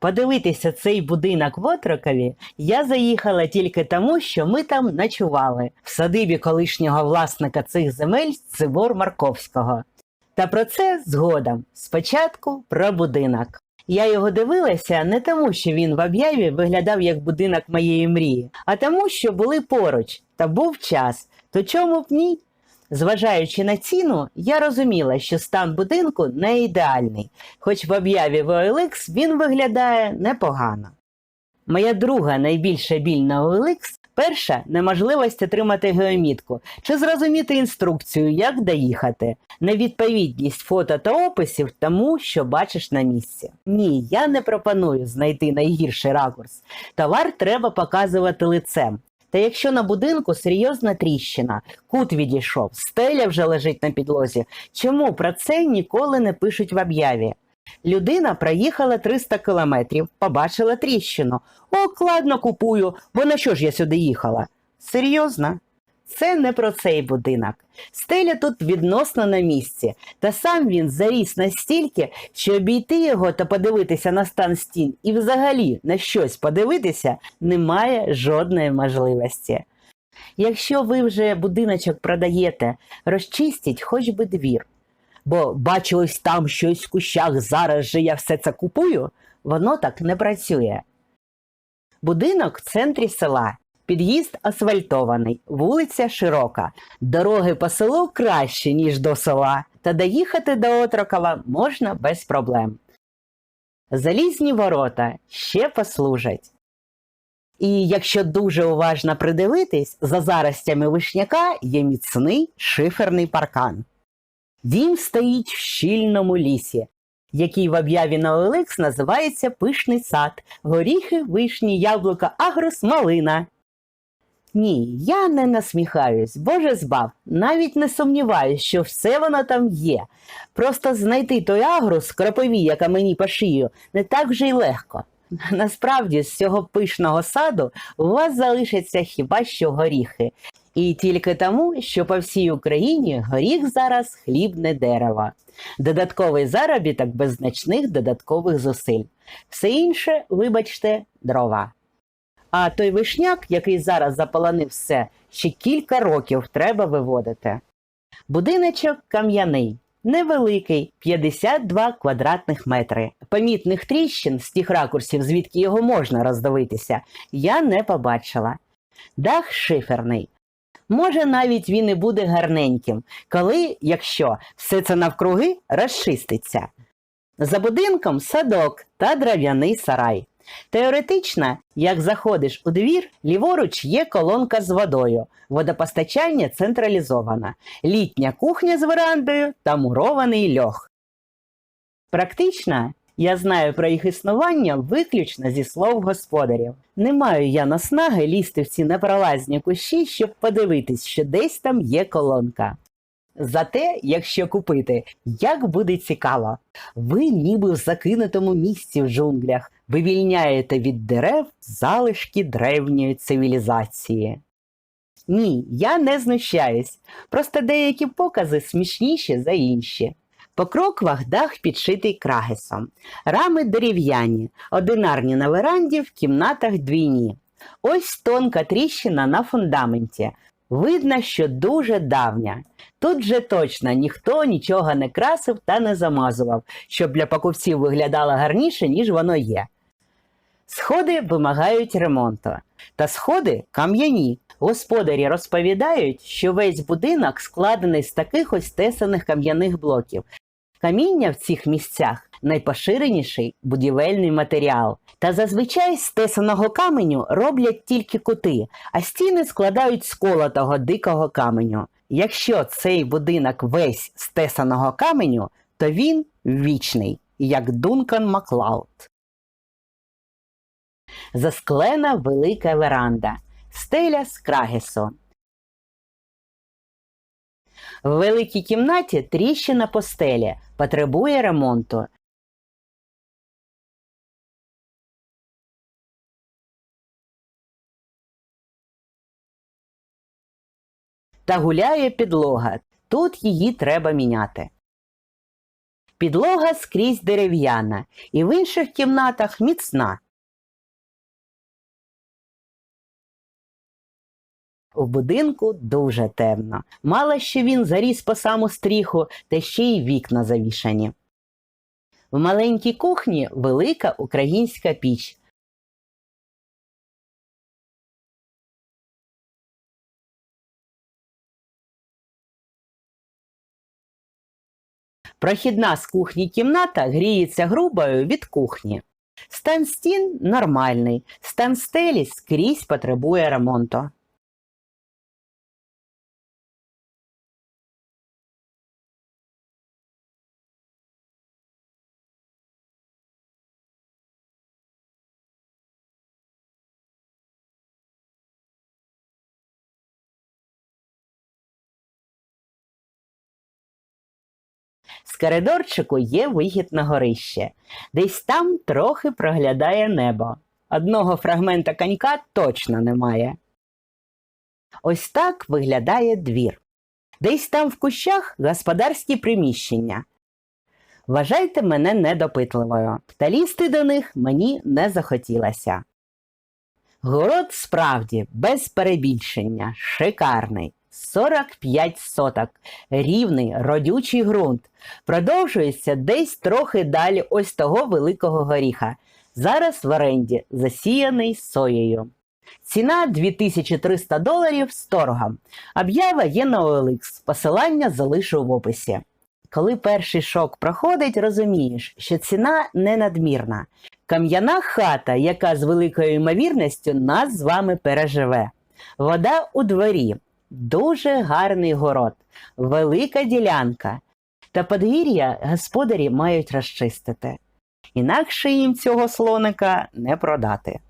Подивитися цей будинок в Отрокові я заїхала тільки тому, що ми там ночували в садибі колишнього власника цих земель Цибор Марковського. Та про це згодом. Спочатку про будинок. Я його дивилася не тому, що він в об'яві виглядав як будинок моєї мрії, а тому, що були поруч та був час. То чому б ні? Зважаючи на ціну, я розуміла, що стан будинку не ідеальний, хоч в об'яві OLX він виглядає непогано. Моя друга найбільша біль на OLX – перша неможливість отримати геомітку чи зрозуміти інструкцію, як доїхати, невідповідність фото та описів тому, що бачиш на місці. Ні, я не пропоную знайти найгірший ракурс. Товар треба показувати лицем. Та якщо на будинку серйозна тріщина, кут відійшов, стеля вже лежить на підлозі, чому про це ніколи не пишуть в об'яві? Людина проїхала 300 кілометрів, побачила тріщину. О, кладно купую, бо на що ж я сюди їхала? Серйозно? Це не про цей будинок. Стеля тут відносно на місці, та сам він заріс настільки, що обійти його та подивитися на стан стін і взагалі на щось подивитися немає жодної можливості. Якщо ви вже будиночок продаєте, розчистіть хоч би двір. Бо бачу ось там щось в кущах, зараз же я все це купую, воно так не працює. Будинок в центрі села. Під'їзд асфальтований, вулиця широка, дороги по селу краще, ніж до села, та доїхати до Отрокова можна без проблем. Залізні ворота ще послужать. І якщо дуже уважно придивитись, за заростями вишняка є міцний шиферний паркан. Дім стоїть в щільному лісі, який в об'яві на OLX називається Пишний сад, горіхи, вишні, яблука, агрос, малина. Ні, я не насміхаюсь, Боже збав, навіть не сумніваюсь, що все воно там є. Просто знайти той агрус, кропові, яка мені по шию, не так вже й легко. Насправді, з цього пишного саду у вас залишаться хіба що горіхи. І тільки тому, що по всій Україні горіх зараз хлібне дерево. Додатковий заробіток без значних додаткових зусиль. Все інше, вибачте, дрова. А той вишняк, який зараз заполонив все, ще кілька років треба виводити. Будиночок кам'яний, невеликий, 52 квадратних метри. Помітних тріщин з тих ракурсів, звідки його можна роздивитися, я не побачила. Дах шиферний. Може, навіть він і буде гарненьким, коли, якщо все це навкруги розчиститься. За будинком садок та дерев'яний сарай. Теоретично, як заходиш у двір, ліворуч є колонка з водою, водопостачання централізоване, літня кухня з верандою та мурований льох. Практично я знаю про їх існування виключно зі слов господарів. Не маю я наснаги лізти в ці непролазні кущі, щоб подивитись, що десь там є колонка. Зате, якщо купити, як буде цікаво, ви ніби в закинутому місці в джунглях вивільняєте від дерев залишки древньої цивілізації. Ні, я не знущаюсь, просто деякі покази смішніші за інші. По кроквах дах підшитий крагесом, рами дерев'яні, одинарні на веранді, в кімнатах двійні. Ось тонка тріщина на фундаменті. Видно, що дуже давня. Тут же точно ніхто нічого не красив та не замазував, щоб для покупців виглядало гарніше, ніж воно є. Сходи вимагають ремонту. Та сходи кам'яні. Господарі розповідають, що весь будинок складений з таких ось тесаних кам'яних блоків. Каміння в цих місцях найпоширеніший будівельний матеріал. Та зазвичай з тесаного каменю роблять тільки кути, а стіни складають з колотого дикого каменю. Якщо цей будинок весь з тесаного каменю, то він вічний, як Дункан Маклауд. Засклена велика веранда, стеля з крагесу. В великій кімнаті тріщина по стелі, потребує ремонту. Та гуляє підлога. Тут її треба міняти. Підлога скрізь дерев'яна, і в інших кімнатах міцна. У будинку дуже темно. Мало що він заріс по саму стріху, та ще й вікна завішані. В маленькій кухні велика українська піч. Прохідна з кухні кімната гріється грубою від кухні. Стан стін нормальний, стан стелі скрізь потребує ремонту. З коридорчику є вихід на горище. Десь там трохи проглядає небо. Одного фрагмента конька точно немає. Ось так виглядає двір. Десь там в кущах господарські приміщення. Вважайте мене недопитливою, та лізти до них мені не захотілося. Город справді без перебільшення, шикарний. 45 соток, рівний родючий ґрунт. Продовжується десь трохи далі ось того великого горіха. Зараз в оренді засіяний соєю. Ціна 2300 доларів з торгом. Об'ява є на OLX, посилання залишу в описі. Коли перший шок проходить, розумієш, що ціна не надмірна. Кам'яна хата, яка з великою ймовірністю нас з вами переживе. Вода у дворі, дуже гарний город, велика ділянка. Та подвір'я господарі мають розчистити. Інакше їм цього слоника не продати.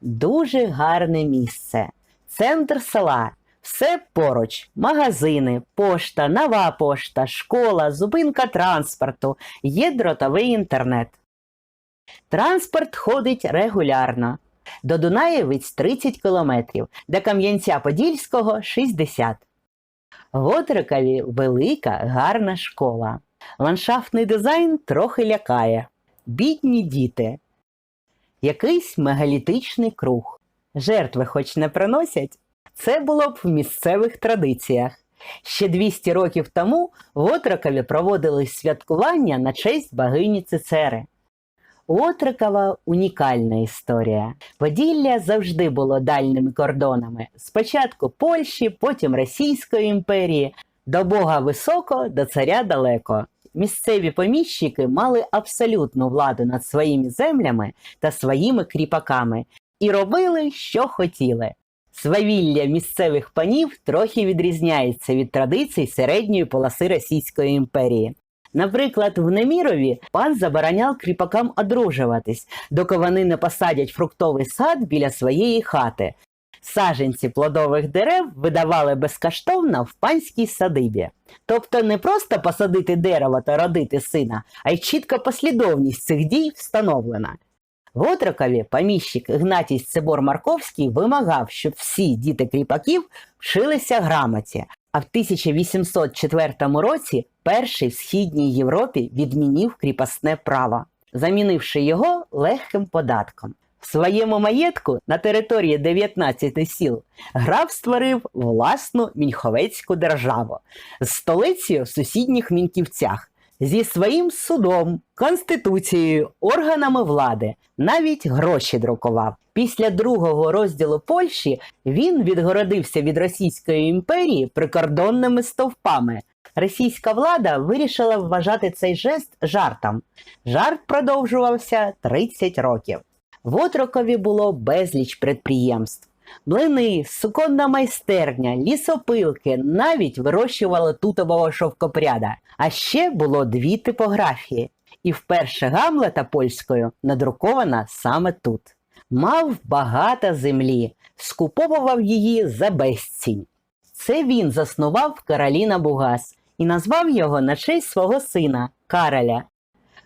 Дуже гарне місце. Центр села. Все поруч: магазини, пошта, нова пошта, школа, зупинка транспорту, є дротовий інтернет. Транспорт ходить регулярно. До Дунаєвиць 30 кілометрів, до Кам'янця-Подільського 60. В Отрикові велика гарна школа. Ландшафтний дизайн трохи лякає. Бідні діти. Якийсь мегалітичний круг. Жертви хоч не приносять. Це було б в місцевих традиціях. Ще 200 років тому в Отракові проводились святкування на честь богині Цицери. У Отрикова унікальна історія. Поділля завжди було дальніми кордонами. Спочатку Польщі, потім Російської імперії, до Бога високо, до царя далеко. Місцеві поміщики мали абсолютну владу над своїми землями та своїми кріпаками і робили, що хотіли. Свавілля місцевих панів трохи відрізняється від традицій середньої полоси Російської імперії. Наприклад, в Немірові пан забороняв кріпакам одружуватись, доки вони не посадять фруктовий сад біля своєї хати. Саженці плодових дерев видавали безкоштовно в панській садибі. Тобто не просто посадити дерево та родити сина, а й чітка послідовність цих дій встановлена. В Отрокові поміщик Ігнатій Цибор Марковський вимагав, щоб всі діти кріпаків вчилися грамоті, а в 1804 році перший в Східній Європі відмінив кріпосне право, замінивши його легким податком. В своєму маєтку на території 19 сіл граф створив власну міньховецьку державу з столицею в сусідніх Мінківцях, зі своїм судом, конституцією, органами влади, навіть гроші друкував. Після другого розділу Польщі він відгородився від Російської імперії прикордонними стовпами. Російська влада вирішила вважати цей жест жартом. Жарт продовжувався 30 років. В Отрокові було безліч предприємств. Млини, суконна майстерня, лісопилки навіть вирощували тутового шовкопряда. А ще було дві типографії. І вперше Гамлета польською надрукована саме тут. Мав багато землі, скуповував її за безцінь. Це він заснував Кароліна Бугас і назвав його на честь свого сина Кароля.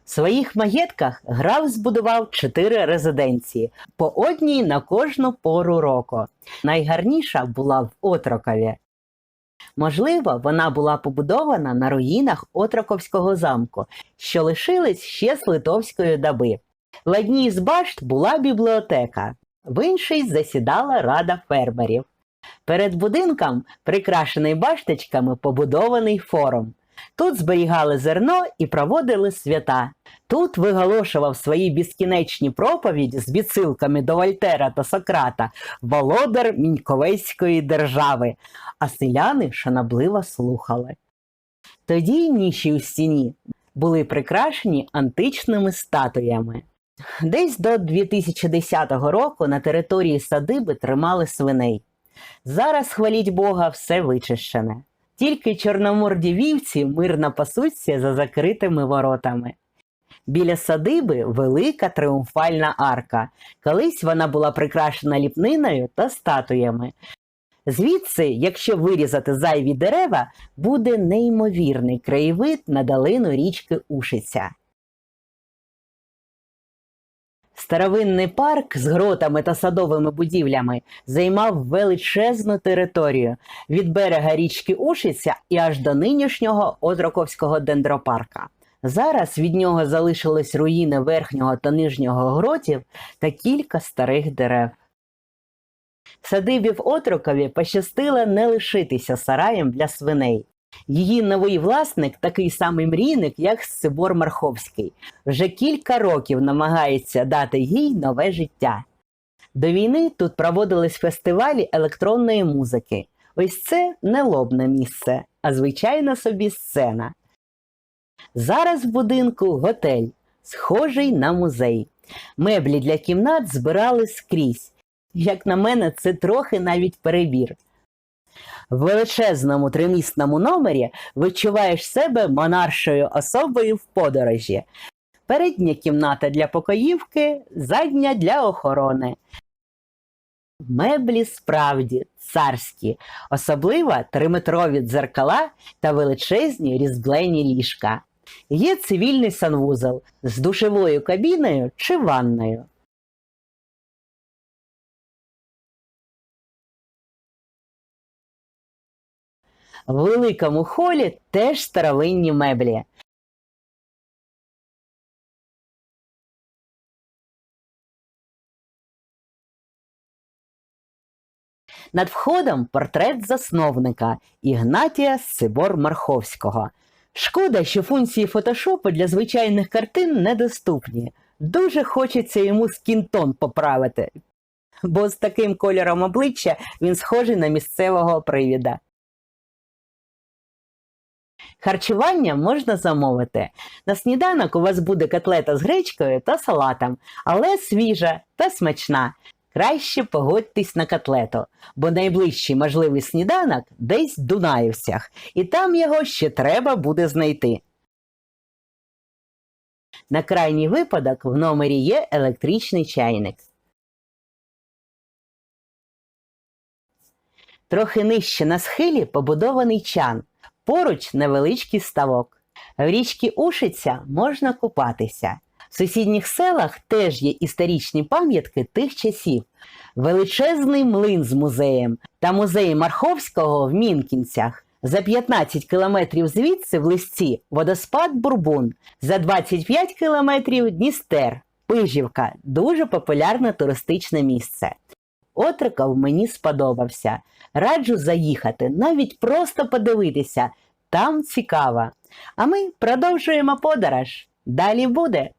В своїх маєтках граф збудував чотири резиденції, по одній на кожну пору року. Найгарніша була в Отрокові. Можливо, вона була побудована на руїнах Отроковського замку, що лишились ще з литовської доби. В одній з башт була бібліотека, в іншій засідала рада фермерів. Перед будинком, прикрашений башточками, побудований форум. Тут зберігали зерно і проводили свята. Тут виголошував свої безкінечні проповіді з відсилками до Вольтера та Сократа володар Міньковецької держави, а селяни шанобливо слухали. Тоді ніші у стіні були прикрашені античними статуями. Десь до 2010 року на території садиби тримали свиней. Зараз, хваліть Бога, все вичищене. Тільки чорноморді вівці мирно пасуться за закритими воротами. Біля садиби велика тріумфальна арка. Колись вона була прикрашена ліпниною та статуями. Звідси, якщо вирізати зайві дерева, буде неймовірний краєвид на долину річки Ушиця. Старовинний парк з гротами та садовими будівлями займав величезну територію від берега річки Ушиця і аж до нинішнього Одроковського дендропарка. Зараз від нього залишились руїни верхнього та нижнього гротів та кілька старих дерев. Садибі в Отрокові пощастило не лишитися сараєм для свиней. Її новий власник такий самий мрійник, як Сцибор Марховський. Вже кілька років намагається дати їй нове життя. До війни тут проводились фестивалі електронної музики. Ось це не лобне місце, а звичайна собі сцена. Зараз в будинку готель, схожий на музей. Меблі для кімнат збирали скрізь. Як на мене, це трохи навіть перебір. В величезному тримісному номері відчуваєш себе монаршою особою в подорожі. Передня кімната для покоївки, задня для охорони. Меблі справді царські, особливо триметрові дзеркала та величезні різблені ліжка. Є цивільний санвузол з душевою кабіною чи ванною. В великому холі теж старовинні меблі. Над входом портрет засновника Ігнатія Сибор Марховського. Шкода, що функції фотошопу для звичайних картин недоступні. Дуже хочеться йому скінтон поправити, бо з таким кольором обличчя він схожий на місцевого привіда. Харчування можна замовити. На сніданок у вас буде котлета з гречкою та салатом, але свіжа та смачна. Краще погодьтесь на котлету, бо найближчий можливий сніданок десь в Дунаївцях, і там його ще треба буде знайти. На крайній випадок в номері є електричний чайник. Трохи нижче на схилі побудований чан. Поруч невеличкий ставок. В річці Ушиця можна купатися. В сусідніх селах теж є історичні пам'ятки тих часів. Величезний млин з музеєм та музей Марховського в Мінкінцях. За 15 кілометрів звідси в листі водоспад Бурбун, за 25 кілометрів Дністер, Пижівка дуже популярне туристичне місце. Отриков мені сподобався. Раджу заїхати, навіть просто подивитися. Там цікаво. А ми продовжуємо подорож. Далі буде.